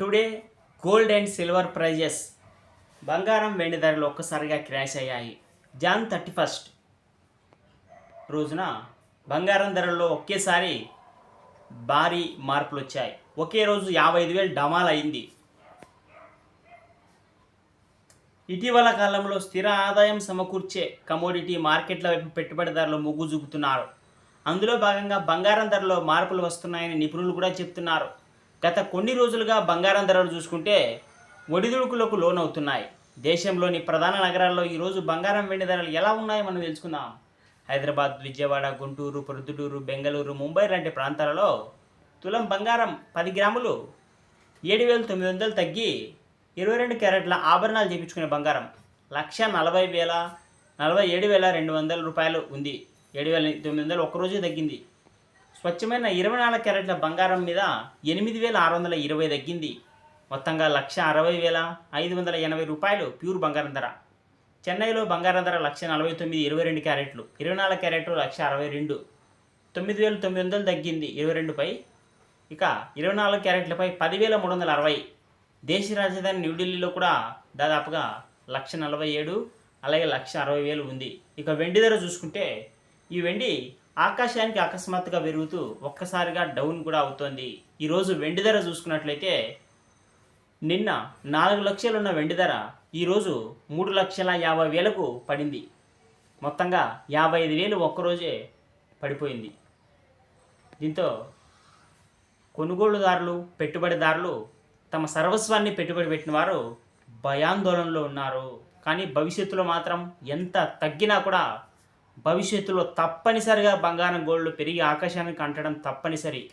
Today gold and silver prices బంగారం వెండి ధరలు ఒక్కసారిగా క్రాష్ అయ్యాయి. జాన్ థర్టీ ఫస్ట్ రోజున బంగారం ధరల్లో ఒకేసారి భారీ మార్పులు వచ్చాయి. ఒకే రోజు యాభై ఐదు వేలు డమాల్ అయింది ఇటీవల కాలంలో స్థిర ఆదాయం సమకూర్చే కమోడిటీ మార్కెట్ల వైపు పెట్టుబడిదారులు మొగ్గు చూపుతున్నారు. అందులో భాగంగా బంగారం ధరలో మార్పులు వస్తున్నాయని నిపుణులు కూడా చెప్తున్నారు. గత కొన్ని రోజులుగా బంగారం ధరలు చూసుకుంటే ఒడిదుడుకులకు లోనవుతున్నాయి. దేశంలోని ప్రధాన నగరాల్లో ఈరోజు బంగారం వెండి ధరలు ఎలా ఉన్నాయో మనం తెలుసుకుందాం. హైదరాబాద్ విజయవాడ గుంటూరు ప్రొద్దుటూరు బెంగళూరు ముంబై లాంటి ప్రాంతాలలో తులం బంగారం పది గ్రాములు ఏడు వేల తొమ్మిది వందలు తగ్గి ఇరవై రెండు క్యారెట్ల ఆభరణాలు చేయించుకునే బంగారం లక్ష నలభై వేల నలభై ఏడు వేల రెండు వందల రూపాయలు ఉంది. ఏడు వేల తొమ్మిది వందలు ఒక్కరోజే తగ్గింది. స్వచ్ఛమైన ఇరవై నాలుగు క్యారెట్ల బంగారం మీద ఎనిమిది వేల ఆరు వందల ఇరవై తగ్గింది. మొత్తంగా లక్ష అరవై వేల ఐదు వందల ఎనభై రూపాయలు ప్యూర్ బంగారం ధర. చెన్నైలో బంగారం ధర లక్ష నలభై తొమ్మిది ఇరవై రెండు క్యారెట్లు. ఇరవై నాలుగు క్యారెట్లు లక్ష అరవై రెండు. తొమ్మిది వేల తొమ్మిది వందలు తగ్గింది ఇరవై రెండుపై ఇక ఇరవై నాలుగు క్యారెట్లపై పదివేల మూడు వందల అరవై. దేశ రాజధాని న్యూఢిల్లీలో కూడా దాదాపుగా లక్ష నలభై ఏడు అలాగే లక్ష అరవై వేలు ఉంది. ఇక వెండి ధర చూసుకుంటే ఈ వెండి ఆకాశానికి అకస్మాత్తుగా పెరుగుతూ ఒక్కసారిగా డౌన్ కూడా అవుతోంది. ఈరోజు వెండి ధర చూసుకున్నట్లయితే నిన్న నాలుగు లక్షలు ఉన్న వెండి ధర ఈరోజు మూడు లక్షల యాభై వేలకు పడింది. మొత్తంగా యాభై ఐదు వేలు ఒక్కరోజే పడిపోయింది. దీంతో కొనుగోలుదారులు పెట్టుబడిదారులు తమ సర్వస్వాన్ని పెట్టుబడి పెట్టిన వారు భయాందోళనలో ఉన్నారు. కానీ భవిష్యత్తులో మాత్రం ఎంత తగ్గినా కూడా భవిష్యత్తులో తప్పనిసరిగా బంగారం గోల్డ్ పెరిగి ఆకాశానికి అంటడం తప్పనిసరి.